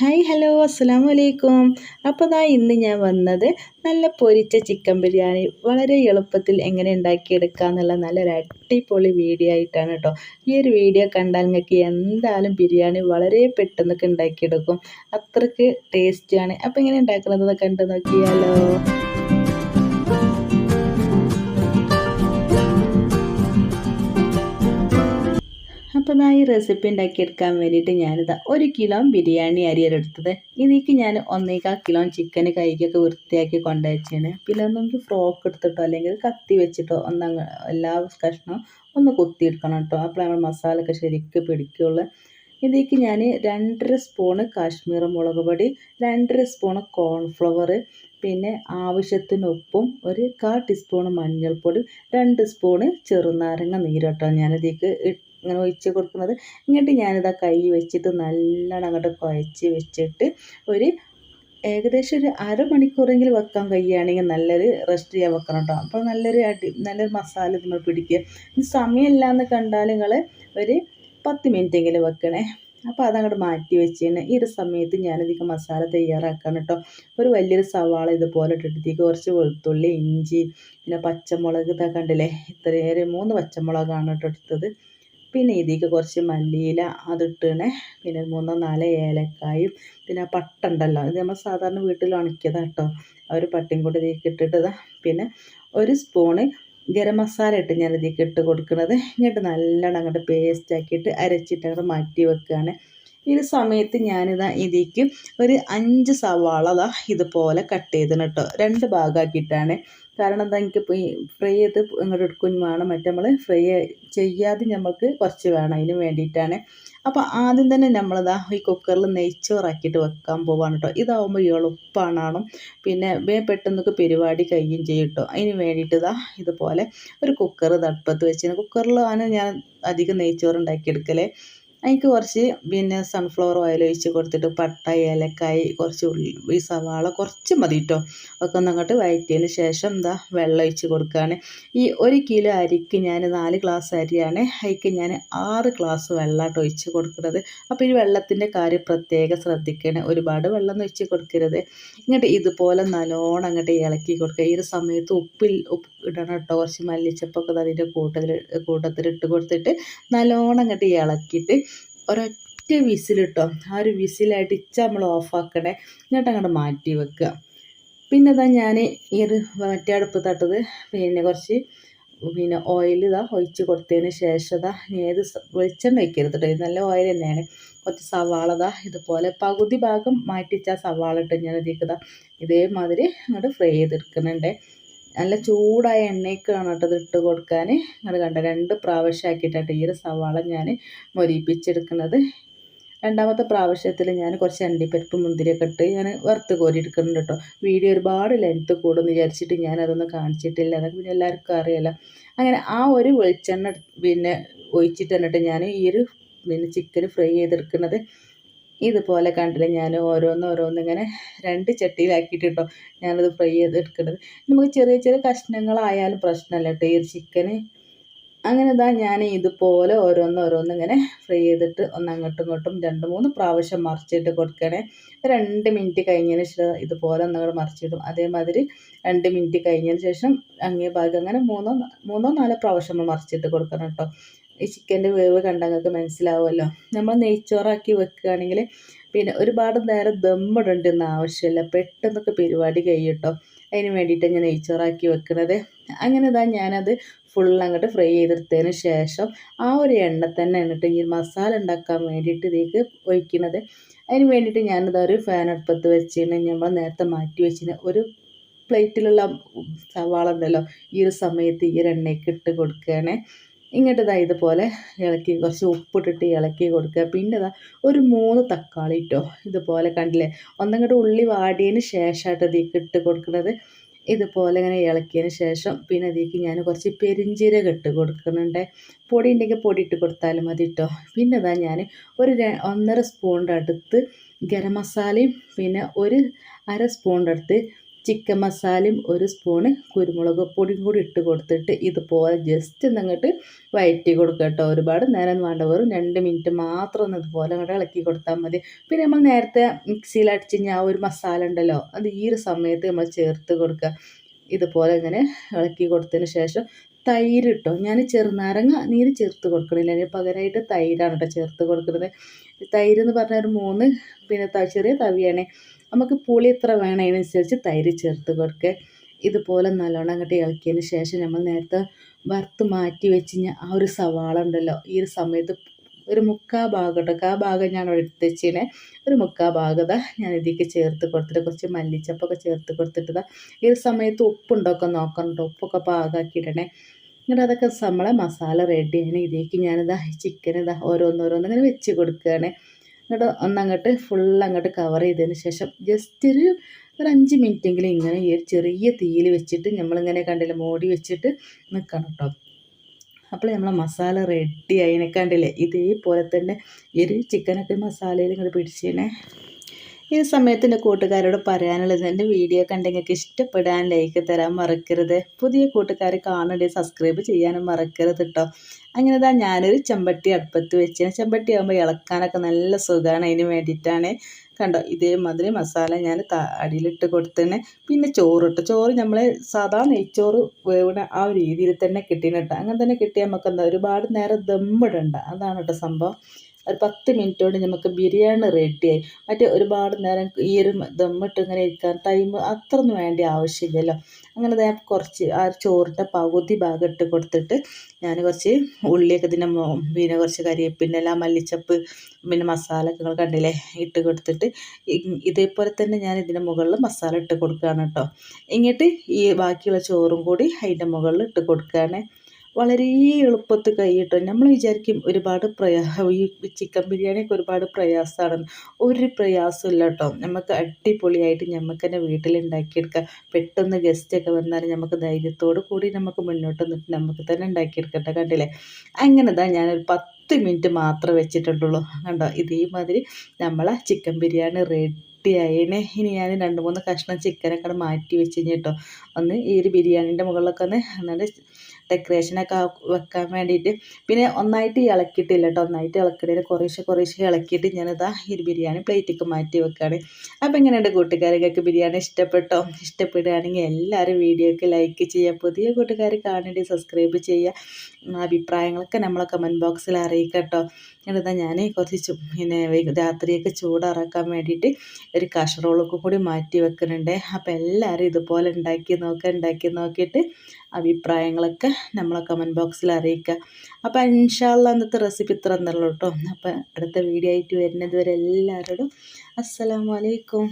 Hi hello അസ്സാം വലൈക്കും അപ്പോൾ ദാ ഇന്ന് ഞാൻ വന്നത് നല്ല പൊരിച്ച ചിക്കൻ ബിരിയാണി. വളരെ എളുപ്പത്തിൽ എങ്ങനെ ഉണ്ടാക്കിയെടുക്കുക എന്നുള്ള നല്ലൊരു അടിപൊളി വീഡിയോ ആയിട്ടാണ് കേട്ടോ ഈ ഒരു വീഡിയോ കണ്ടാൽ നിങ്ങൾക്ക് എന്തായാലും ബിരിയാണി വളരെ പെട്ടെന്നൊക്കെ ഉണ്ടാക്കിയെടുക്കും. അത്രയ്ക്ക് ടേസ്റ്റിയാണ് അപ്പോൾ എങ്ങനെ ഉണ്ടാക്കുന്നത് കണ്ടു നോക്കിയാലോ. ഈ റെസിപ്പി ഉണ്ടാക്കിയെടുക്കാൻ വേണ്ടിയിട്ട് ഞാനിതാ ഒരു കിലോ ബിരിയാണി അരിയെടുത്തത് ഇതിലേക്ക് ഞാൻ ഒന്നേകാൽ കിലോ ചിക്കൻ കൈക്കൊക്കെ വൃത്തിയാക്കി കൊണ്ടുവച്ചാണ്. പിന്നെ ഒന്നെങ്കിൽ ഫ്രോക്ക് എടുത്തിട്ടോ അല്ലെങ്കിൽ കത്തി വെച്ചിട്ടോ ഒന്നങ്ങ് എല്ലാ കഷ്ണവും ഒന്ന് കുത്തിയെടുക്കണം കേട്ടോ. അപ്പോൾ നമ്മൾ മസാലയൊക്കെ ശരിക്കും പിടിക്കുള്ളൂ. ഇതിലേക്ക് ഞാൻ രണ്ടര സ്പൂണ് കാശ്മീർ മുളക് പൊടി രണ്ടര സ്പൂണ് കോൺഫ്ലവർ പിന്നെ ആവശ്യത്തിന് ഉപ്പും ഒരു കാ ടീസ്പൂൺ മഞ്ഞൾപ്പൊടി രണ്ട് സ്പൂണ് ചെറുനാരങ്ങ നീരോട്ടോ ഞാനിതിലേക്ക് ഇങ്ങനെ ഒഴിച്ച് കൊടുക്കുന്നത്. എന്നിട്ട് ഞാനിതാ കൈ വെച്ചിട്ട് നല്ലോണം അങ്ങോട്ട് കുഴച്ച് വെച്ചിട്ട് ഒരു ഏകദേശം ഒരു അരമണിക്കൂറെങ്കിലും വെക്കാൻ കഴിയുകയാണെങ്കിൽ നല്ലൊരു റെസ്റ്റ് ചെയ്യാൻ വെക്കണം കേട്ടോ അപ്പോൾ നല്ലൊരു അടി നല്ലൊരു മസാല നമ്മൾ പിടിക്കുക. ഇനി സമയമില്ല എന്ന് കണ്ടാൽ നിങ്ങൾ ഒരു പത്ത് മിനിറ്റെങ്കിലും വെക്കണേ. അപ്പോൾ അതങ്ങോട്ട് മാറ്റി വെച്ചതിന് ഈ ഒരു സമയത്ത് ഞാനിതിക്ക് മസാല തയ്യാറാക്കാൻ കേട്ടോ ഒരു വലിയൊരു സവാള ഇതുപോലെ ഇട്ടിട്ടേക്ക് കുറച്ച് വെളുത്തുള്ളി ഇഞ്ചി പിന്നെ പച്ചമുളക് ഇതാ കണ്ടില്ലേ? ഇത്രയേറെ മൂന്ന് പച്ചമുളകാണ് കേട്ടോ എടുത്തത്. പിന്നെ ഇതിലേക്ക് കുറച്ച് മല്ലിയില അതിട്ടണേ. പിന്നെ മൂന്നോ നാലോ ഏലക്കായും. പിന്നെ പട്ട ഉണ്ടല്ലോ ഇത് നമ്മൾ സാധാരണ വീട്ടിൽ ഉണക്കിയതാണ് കേട്ടോ ആ ഒരു പട്ടയും കൂടി ഇട്ടിട്ടതാ പിന്നെ ഒരു സ്പൂണ് ഗരം മസാല ഇട്ട് ഞാൻ ഇതിലേക്ക് ഇട്ട് കൊടുക്കുന്നത് എന്നിട്ട് നല്ലോണം അങ്ങോട്ട് പേസ്റ്റ് ആക്കിയിട്ട് അരച്ചിട്ട് അങ്ങോട്ട് മാറ്റി വെക്കുകയാണ് ഈ സമയത്ത് ഞാനിതാ ഇതിക്ക് ഒരു അഞ്ച് സവാള ഇതാ ഇതുപോലെ കട്ട് ചെയ്തിന് കേട്ടോ രണ്ട് ഭാഗമാക്കിയിട്ടാണ് കാരണം എന്താ എനിക്ക് ഫ്രൈ ചെയ്ത് ഇങ്ങോട്ട് എടുക്കും വേണം. മറ്റേ നമ്മൾ ഫ്രൈ ചെയ്യാതെ നമുക്ക് കുറച്ച് വേണം. അതിന് വേണ്ടിയിട്ടാണ്. അപ്പോൾ ആദ്യം തന്നെ നമ്മളിതാ ഈ കുക്കറിൽ നെയ്ച്ചോറാക്കിയിട്ട് വെക്കാൻ പോവാണ് കേട്ടോ ഇതാവുമ്പോൾ എളുപ്പമാണ് പിന്നെ വേ പെട്ടെന്നൊക്കെ പരിപാടി കഴിയും ചെയ്യും കേട്ടോ അതിന് വേണ്ടിയിട്ട് ഇതാ ഇതുപോലെ ഒരു കുക്കർ തടുപ്പത്ത് വെച്ചിന്. കുക്കറിലാണ് ഞാൻ അധികം നെയ്ച്ചോറ് ഉണ്ടാക്കിയെടുക്കലേ. അതിക്ക് കുറച്ച് പിന്നെ സൺഫ്ലവർ ഓയിൽ ഒഴിച്ച് കൊടുത്തിട്ട് പട്ട ഏലക്കായി കുറച്ച് ഉള്ളി സവാള കുറച്ച് മതി കേട്ടോ ഒക്കെ ഒന്ന് അങ്ങോട്ട് വഴറ്റിയതിന് ശേഷം എന്താ വെള്ളം ഒഴിച്ച് കൊടുക്കുകയാണ് ഈ ഒരു കിലോ അരിക്ക് ഞാൻ നാല് ഗ്ലാസ് അരിയാണ്. അതിക്ക് ഞാൻ ആറ് ഗ്ലാസ് വെള്ളമായിട്ട് ഒഴിച്ച് കൊടുക്കുന്നത്. അപ്പോൾ ഈ വെള്ളത്തിന്റെ കാര്യം പ്രത്യേകം ശ്രദ്ധിക്കണം. ഒരുപാട് വെള്ളം ഒന്നും ഒഴിച്ച് കൊടുക്കരുത്. ഇങ്ങോട്ട് ഇതുപോലെ നല്ലോണം അങ്ങോട്ട് ഇളക്കി കൊടുക്കുക ഈ ഒരു സമയത്ത് ഉപ്പിൽ ഉപ്പ് ഇടണം കേട്ടോ. കുറച്ച് മല്ലിച്ചപ്പൊക്കെ അതിന്റെ കൂട്ടത്തിൽ കൂട്ടത്തിൽ ഇട്ട് കൊടുത്തിട്ട് നല്ലോണം അങ്ങോട്ട് ഇളക്കിയിട്ട് ഒരൊറ്റ വിസിലിട്ടോ ആ ഒരു വിസിലായിട്ട് ഇച്ച നമ്മൾ ഓഫാക്കണേ എന്നിട്ട് അങ്ങോട്ട് മാറ്റി വെക്കുക. പിന്നെ ഇതാ ഞാൻ ഈ ഒരു മറ്റേ അടുപ്പ് തട്ടത് പിന്നെ കുറച്ച് പിന്നെ ഓയിൽ ഇതാ ഒഴിച്ച് കൊടുത്തതിന് ശേഷം ഇതാ ഏത് വെളിച്ചെണ്ണ ഒഴിക്കരുത് കേട്ടോ. ഇത് നല്ല ഓയിൽ തന്നെയാണ്. കുറച്ച് സവാള ഇതാ ഇതുപോലെ പകുതി ഭാഗം മാറ്റിച്ച സവാള ഇട്ട് ഞാൻ ഇതിലേക്ക് ഇതേമാതിരി അങ്ങോട്ട് ഫ്രൈ ചെയ്തെടുക്കുന്നുണ്ട്. നല്ല ചൂടായ എണ്ണയ്ക്കാണ് കേട്ടോ ഇത് ഇട്ട് കൊടുക്കാൻ അത് കണ്ട രണ്ട് പ്രാവശ്യമാക്കിയിട്ടാണ് ഈ ഒരു സവാള ഞാൻ മൊരിപ്പിച്ചെടുക്കുന്നത് രണ്ടാമത്തെ പ്രാവശ്യത്തിൽ ഞാൻ കുറച്ച് അണ്ടിപ്പരിപ്പ് മുന്തിരിയൊക്കെ ഇട്ട് ഞാൻ വറുത്ത് കോരി എടുക്കുന്നുണ്ട് കേട്ടോ. വീഡിയോ ഒരുപാട് ലെങ്ത്ത് കൂടുമെന്ന് വിചാരിച്ചിട്ട് ഞാൻ അതൊന്നും കാണിച്ചിട്ടില്ല. അതൊക്കെ പിന്നെ എല്ലാവർക്കും അറിയാലോ. അങ്ങനെ ആ ഒരു വെളിച്ചെണ്ണ പിന്നെ ഒഴിച്ചിട്ട് എന്നിട്ട് ഞാൻ ഈ ഒരു പിന്നെ ചിക്കൻ ഫ്രൈ ചെയ്തെടുക്കുന്നത് ഇതുപോലെ കണ്ടില്ല ഞാൻ ഓരോന്ന് ഓരോന്ന് ഇങ്ങനെ രണ്ട് ചട്ടിയിലാക്കിയിട്ട് കേട്ടോ ഞാനത് ഫ്രൈ ചെയ്ത് എടുക്കുന്നത് നമുക്ക് ചെറിയ ചെറിയ കഷ്ണങ്ങളായാലും പ്രശ്നമല്ല കേട്ടോ. ഈ ചിക്കന്. അങ്ങനെ ഇതാ ഞാൻ ഇതുപോലെ ഓരോന്ന് ഓരോന്ന് ഇങ്ങനെ ഫ്രൈ ചെയ്തിട്ട് ഒന്ന് അങ്ങോട്ടും ഇങ്ങോട്ടും രണ്ട് മൂന്ന് പ്രാവശ്യം മറിച്ചിട്ട് കൊടുക്കണേ. രണ്ട് മിനിറ്റ് കഴിഞ്ഞതിന് ശേഷം ഇതുപോലെ ഒന്നുകൂടെ മറിച്ചിടും. അതേമാതിരി രണ്ട് മിനിറ്റ് കഴിഞ്ഞതിന് ശേഷം അങ്ങേ ഭാഗം അങ്ങനെ മൂന്നോ മൂന്നോ നാലോ പ്രാവശ്യം മറിച്ചിട്ട് കൊടുക്കണം കേട്ടോ. ഈ ചിക്കന്റെ വേവ് കണ്ടാൽ നിങ്ങൾക്ക് മനസ്സിലാവുമല്ലോ. നമ്മൾ നെയ്ച്ചോറാക്കി വെക്കുകയാണെങ്കിൽ പിന്നെ ഒരുപാട് നേരം ദമ്മിടേണ്ടെന്ന് ആവശ്യമില്ല. പെട്ടെന്നൊക്കെ പരിപാടി കഴിയട്ടോ. അതിന് വേണ്ടിയിട്ട് ഞാൻ നെയ്ച്ചോറാക്കി വെക്കുന്നത് അങ്ങനെ ഇതാ ഞാനത് ഫുൾ അങ്ങോട്ട് ഫ്രൈ ചെയ്തെടുത്തതിന് ശേഷം ആ ഒരു എണ്ണ തന്നെ എന്നിട്ട് ഈ മസാല ഉണ്ടാക്കാൻ വേണ്ടിയിട്ട് ഇതിലേക്ക് ഒഴിക്കുന്നത് അതിന് വേണ്ടിയിട്ട് ഞാനിതാ ഒരു ഫാൻ അടുപ്പത്ത് വെച്ചിന് നമ്മൾ നേരത്തെ മാറ്റി വെച്ചിന് ഒരു പ്ലേറ്റിലുള്ള സവാള ഉണ്ടല്ലോ. ഈ ഒരു സമയത്ത് ഈ ഒരു എണ്ണയ്ക്ക് ഇട്ട് കൊടുക്കുകയാണേ. ഇങ്ങോട്ട് ഇതാ ഇതുപോലെ ഇളക്കി കുറച്ച് ഉപ്പിട്ടിട്ട് ഇളക്കി കൊടുക്കുക. പിന്നെ ഇതാ ഒരു മൂന്ന് തക്കാളി ഇട്ടോ ഇതുപോലെ കണ്ടില്ലേ? ഒന്നങ്ങോട്ട് ഉള്ളി വാടിയതിന് ശേഷമായിട്ട് ഇതിലേക്ക് ഇട്ട് കൊടുക്കുന്നത്. ഇതുപോലെ ഇങ്ങനെ ഇളക്കിയതിന് ശേഷം പിന്നെ അതിലേക്ക് ഞാൻ കുറച്ച് പെരിഞ്ചീരകം ഇട്ട് കൊടുക്കുന്നുണ്ട്. പൊടി ഉണ്ടെങ്കിൽ പൊടി ഇട്ട് കൊടുത്താലും മതി കേട്ടോ പിന്നെ ഇതാ ഞാൻ ഒരു ഒന്നര സ്പൂണിന്റെ അടുത്ത് ഗരം മസാലയും പിന്നെ ഒരു അര സ്പൂണിന്റെ അടുത്ത് ചിക്കൻ മസാലയും ഒരു സ്പൂണ് കുരുമുളക് പൊടിയും കൂടി ഇട്ട് കൊടുത്തിട്ട് ഇതുപോലെ ജസ്റ്റ് ഒന്നങ്ങോട്ട് വയറ്റി കൊടുക്കുക കേട്ടോ. ഒരുപാട് നേരം വേണ്ട. വെറും രണ്ട് മിനിറ്റ് മാത്രം ഒന്ന് ഇതുപോലെ അങ്ങോട്ട് ഇളക്കി കൊടുത്താൽ മതി. പിന്നെ നമ്മൾ നേരത്തെ മിക്സിയിൽ അടിച്ച് ആ ഒരു മസാല ഉണ്ടല്ലോ അത് ഈ ഒരു സമയത്ത് നമ്മൾ ചേർത്ത് കൊടുക്കുക. ഇതുപോലെ ഇങ്ങനെ ഇളക്കി കൊടുത്തതിന് ശേഷം തൈര് ഇട്ടോ. ഞാൻ ചെറുനാരങ്ങ നീര് ചേർത്ത് കൊടുക്കണില്ല. അതിന് പകരമായിട്ട് തൈരാണ് കേട്ടോ ചേർത്ത് കൊടുക്കുന്നത്. തൈര് എന്ന് പറഞ്ഞാൽ ഒരു മൂന്ന് പിന്നെ ചെറിയ തവിയാണ്. നമുക്ക് പുളി എത്ര വേണം അതിനനുസരിച്ച് തൈര് ചേർത്ത് കൊടുക്കുക ഇതുപോലെ നല്ലോണം അങ്ങോട്ട് ഇളക്കിയതിന് ശേഷം നമ്മൾ നേരത്തെ വറുത്ത് മാറ്റി വെച്ച് ആ ഒരു സവാള ഉണ്ടല്ലോ ഈ ഒരു സമയത്ത് ഒരു മുക്കാ ഭാഗം കേട്ടോ ആ ഭാഗം ഞാൻ എടുത്ത് വെച്ചിനെ. ഒരു മുക്കാ ഭാഗത ഞാൻ ഇതിലേക്ക് ചേർത്ത് കൊടുത്തിട്ട് കുറച്ച് മല്ലിച്ചപ്പൊക്കെ ചേർത്ത് കൊടുത്തിട്ടതാ. ഈ ഒരു സമയത്ത് ഉപ്പുണ്ടൊക്കെ നോക്കണ്ടോ? ഉപ്പൊക്കെ പാകാക്കിയിടണേ എന്നിട്ട് അതൊക്കെ നമ്മളെ മസാല റെഡിയാണ് ഇതിലേക്ക് ഞാനിതാ ചിക്കൻ ഇതാ ഓരോന്നോരോന്ന് ഇങ്ങനെ വെച്ച് കൊടുക്കുകയാണ് എന്നിട്ട് ഒന്നങ്ങോട്ട് ഫുൾ അങ്ങോട്ട് കവർ ചെയ്തതിന് ശേഷം ജസ്റ്റ് ഒരു ഒരു അഞ്ച് മിനിറ്റെങ്കിലും ഇങ്ങനെ ഈ ഒരു ചെറിയ തീയിൽ വെച്ചിട്ട് നമ്മളിങ്ങനെ കണ്ടില്ല മോടി വെച്ചിട്ട് നിൽക്കണം കേട്ടോ അപ്പോൾ നമ്മളെ മസാല റെഡി ആയിനെ കണ്ടില്ലേ? ഇതേപോലെ തന്നെ ഈ ഒരു ചിക്കനൊക്കെ മസാലയിൽ ഇങ്ങോട്ട് പിടിച്ചേനെ. ഈ സമയത്ത് എന്റെ കൂട്ടുകാരോട് പറയാനുള്ളത് എന്റെ വീഡിയോ കണ്ടെങ്കിൽ ഇഷ്ടപ്പെടാൻ ലൈക്ക് തരാൻ മറക്കരുത്. പുതിയ കൂട്ടുകാർ കാണേണ്ടി സബ്സ്ക്രൈബ് ചെയ്യാനും മറക്കരുത് കേട്ടോ അങ്ങനെ താ ഞാനൊരു ചെമ്പട്ടി അടുപ്പത്ത് വെച്ച് ചെമ്പട്ടി ആകുമ്പോൾ ഇളക്കാനൊക്കെ നല്ല സുഖമാണ് അതിന് വേണ്ടിയിട്ടാണ് കണ്ടോ ഇതേമാതിരി മസാല ഞാൻ അടിയിലിട്ട് കൊടുത്തന്നെ. പിന്നെ ചോറിട്ട് ചോറ് നമ്മൾ സാധാ നെയ്ച്ചോറ് വേവണ ആ രീതിയിൽ തന്നെ കിട്ടിയിട്ട് അങ്ങനെ തന്നെ കിട്ടിയാൽ നമുക്ക് എന്താ ഒരുപാട് നേരം ദമ്മിടണ്ട അതാണ് കേട്ടോ സംഭവം. ഒരു പത്ത് മിനിറ്റ് കൊണ്ട് നമുക്ക് ബിരിയാണി റെഡിയായി മറ്റേ ഒരുപാട് നേരം ഈ ഒരു ദമ്മിട്ട് ഇങ്ങനെ ഇരിക്കാൻ ടൈം അത്രയൊന്നും വേണ്ട ആവശ്യമില്ലല്ലോ. അങ്ങനെ ഞാൻ കുറച്ച് ആ ചോറിന്റെ പകുതി ഭാഗം ഇട്ട് കൊടുത്തിട്ട് ഞാൻ കുറച്ച് ഉള്ളിയൊക്കെ ഇതിന്റെ പിന്നെ കുറച്ച് കരിയേപ്പിന്റെ എല്ലാം മല്ലിച്ചപ്പ് പിന്നെ മസാല നിങ്ങൾ കണ്ടില്ലേ? ഇട്ട് കൊടുത്തിട്ട് ഇതേപോലെ തന്നെ ഞാൻ ഇതിന്റെ മുകളിൽ മസാല ഇട്ട് കൊടുക്കുകയാണ് കേട്ടോ. എന്നിട്ട് ഈ ബാക്കിയുള്ള ചോറും കൂടി അതിന്റെ മുകളിൽ ഇട്ട് കൊടുക്കുകയാണ്. വളരെ എളുപ്പത്തിൽ കഴിയട്ടോ നമ്മൾ വിചാരിക്കും ഒരുപാട് പ്രയാ ഈ ചിക്കൻ ബിരിയാണിയൊക്കെ ഒരുപാട് പ്രയാസമാണ്. ഒരു പ്രയാസമില്ല കേട്ടോ. നമുക്ക് അടിപൊളിയായിട്ട് നമുക്ക് തന്നെ വീട്ടിലുണ്ടാക്കിയെടുക്കാം. പെട്ടെന്ന് ഗസ്റ്റൊക്കെ വന്നാൽ നമുക്ക് ധൈര്യത്തോടു കൂടി നമുക്ക് മുന്നോട്ട് നിന്നിട്ട് നമുക്ക് തന്നെ ഉണ്ടാക്കിയെടുക്കട്ടെ കണ്ടില്ലേ? അങ്ങനെ തന്നെ ഞാനൊരു പത്ത് മിനിറ്റ് മാത്രമേ വെച്ചിട്ടുള്ളൂ. കണ്ടോ? ഇതേമാതിരി നമ്മളെ ചിക്കൻ ബിരിയാണി റെഡി ായേനെ ഇനി ഞാൻ രണ്ട് മൂന്ന് കഷ്ണം ചിക്കനൊക്കെ മാറ്റി വെച്ച് കഴിഞ്ഞിട്ടോ ഒന്ന് ഈ ഒരു ബിരിയാണീന്റെ മുകളിലൊക്കെ ഒന്ന് എന്നിട്ട് ഡെക്കറേഷനൊക്കെ വെക്കാൻ വേണ്ടിയിട്ട്. പിന്നെ ഒന്നായിട്ട് ഇളക്കിയിട്ടില്ല കേട്ടോ. ഒന്നായിട്ട് ഇളക്കിയിട്ട് കുറേശ്ശെ കുറേശ്ശെ ഇളക്കിയിട്ട് ഞാനിതാ ഈ ബിരിയാണി പ്ലേറ്റിലേക്ക് മാറ്റി വെക്കുകയാണ് അപ്പോൾ എങ്ങനെയുണ്ട് കൂട്ടുകാർക്കൊക്കെ ബിരിയാണി ഇഷ്ടപ്പെട്ടോ? ഇഷ്ടപ്പെടുകയാണെങ്കിൽ എല്ലാവരും വീഡിയോക്ക് ലൈക്ക് ചെയ്യുക. പുതിയ കൂട്ടുകാർ കാണേണ്ടി സബ്സ്ക്രൈബ് ചെയ്യുക. അഭിപ്രായങ്ങളൊക്കെ നമ്മളെ കമന്റ് ബോക്സിൽ അറിയിക്കട്ടോ. എന്നിട്ട് ഞാൻ കുറച്ച് പിന്നെ രാത്രിയൊക്കെ ചൂടാറാക്കാൻ വേണ്ടിയിട്ട് ഒരു കഷറോളൊക്കെ കൂടി മാറ്റി വെക്കുന്നുണ്ട് അപ്പോൾ എല്ലാവരും ഇതുപോലെ ഉണ്ടാക്കി നോക്കുക ഉണ്ടാക്കി നോക്കിയിട്ട് അഭിപ്രായങ്ങളൊക്കെ നമ്മളെ കമന്റ് ബോക്സിൽ അറിയിക്കുക. അപ്പോൾ ഇൻഷാല്ല അന്നത്തെ റെസിപ്പി ഇത്ര എന്നുള്ളൂ കേട്ടോ അപ്പോൾ അടുത്ത വീഡിയോ ആയിട്ട് വരുന്നത് വരെ എല്ലാവരോടും അസ്സലാമലൈക്കും